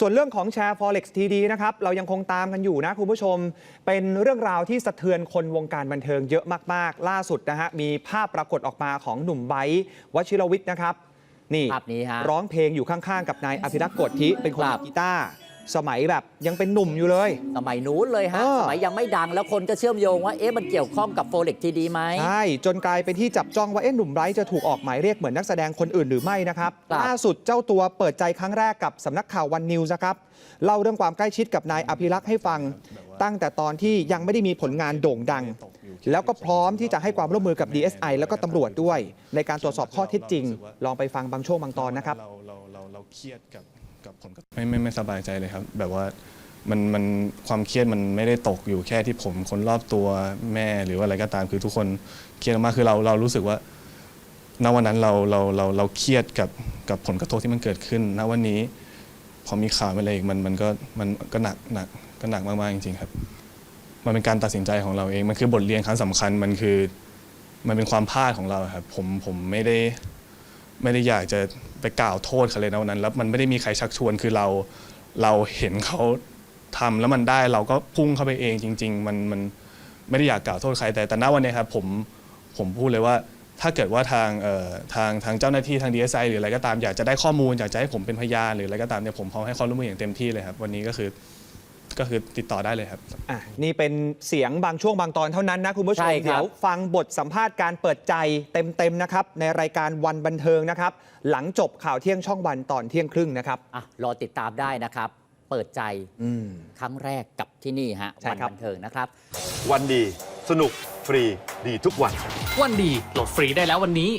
ส่วนเรื่องของแชร์ Forex TD นะครับ เรายังคงตามกันอยู่นะคุณผู้ชม เป็นเรื่องราวที่สะเทือนคนวงการบันเทิงเยอะมาก ๆ ล่าสุดนะฮะ มีภาพปรากฏออกมาของหนุ่มไบร์ทวชิรวิทย์นะครับ นี่ภาพนี้ฮะ ร้องเพลงอยู่ข้าง ๆ กับนายอภิรักษ์โกฏทิเป็นคนครัเล่บนกีตาร์ สมัยแบบยังเป็นหนุ่มอยู่เลย สมัยนู้นเลยฮะ เออ สมัยยังไม่ดังแล้วคนก็เชื่อมโยงว่า เอ๊ะมันเกี่ยวข้องกับโฟเล็กทีดีไหม ใช่ จนกลายเป็นที่จับจ้องว่าเอ๊ะหนุ่มไบรท์จะถูกออกหมายเรียกเหมือนนักแสดงคนอื่นหรือไม่นะครับครับ ล่าสุดเจ้าตัวเปิดใจครั้งแรกกับสำนักข่าววันนิวส์ครับเล่าเรื่องความใกล้ชิดกับนายอภิรักษ์ให้ฟัง ตั้งแต่ตอนที่ยังไม่ได้มีผลงานโด่งดัง แล้วก็พร้อมที่จะให้ความร่วมมือกับ DSI แล้วก็ตำรวจด้วย ในการตรวจสอบข้อเท็จจริง ลองไปฟังบางช่วงบางตอนนะครับ เราเราเราเราเครียดกับ กับผลกระทบไม่ไม่ไม่สบายใจเลยครับ แบบว่ามันมันความเครียดมันไม่ได้ตกอยู่แค่ที่ผมคนรอบตัวแม่หรือว่าอะไรก็ตามคือทุกคนเครียดมากคือเราเรารู้สึกว่าณวันนั้นเราเราเราเราเครียดกับกับผลกระทบที่มันเกิดขึ้นณวันนี้พอมีข่าวอะไรอีกมันมันก็มันก็หนักหนักก็หนักมากๆจริงๆครับ มันเป็นการตัดสินใจของเราเองมันคือบทเรียนครั้งสำคัญมันคือ มันเป็นความพลาดของเราครับ ผมผมไม่ได้ ไม่ได้อยากจะไปกล่าวโทษเขาเลยนะวันนั้น แล้วมันไม่ได้มีใครชักชวนคือเราเราเห็นเขาทำแล้วมันได้เราก็พุ่งเข้าไปเองจริง ๆ มันมันไม่ได้อยากกล่าวโทษใครแต่แต่ณวันนี้ครับผมผมพูดเลยว่าถ้าเกิดว่าทางเอ่อทางทางเจ้าหน้าที่ทาง DSI หรืออะไรก็ตามอยากจะได้ข้อมูลอยากจะให้ผมเป็นพยานหรืออะไรก็ตามเนี่ยผมพร้อมให้ความร่วมมืออย่างเต็มที่เลยครับ วันนี้ก็คือ ก็คือติดต่อได้เลยครับ อะนี่เป็นเสียงบางช่วงบางตอนเท่านั้นนะคุณผู้ชใช่ม ครับ เดี๋ยวฟังบทสัมภาษณ์การเปิดใจเต็ม ๆ นะครับ ในรายการวันบันเทิงนะครับ หลังจบข่าวเที่ยงช่องวันตอนเที่ยงครึ่งนะครับ อะรอติดตามได้นะครับ เปิดใจอืม ครั้งแรกกับที่นี่ฮะใช่วันครับ บันเทิงนะครับ วันดี สนุก ฟรี ดีทุกวัน วันดีโหลดฟรีได้แล้ววันนี้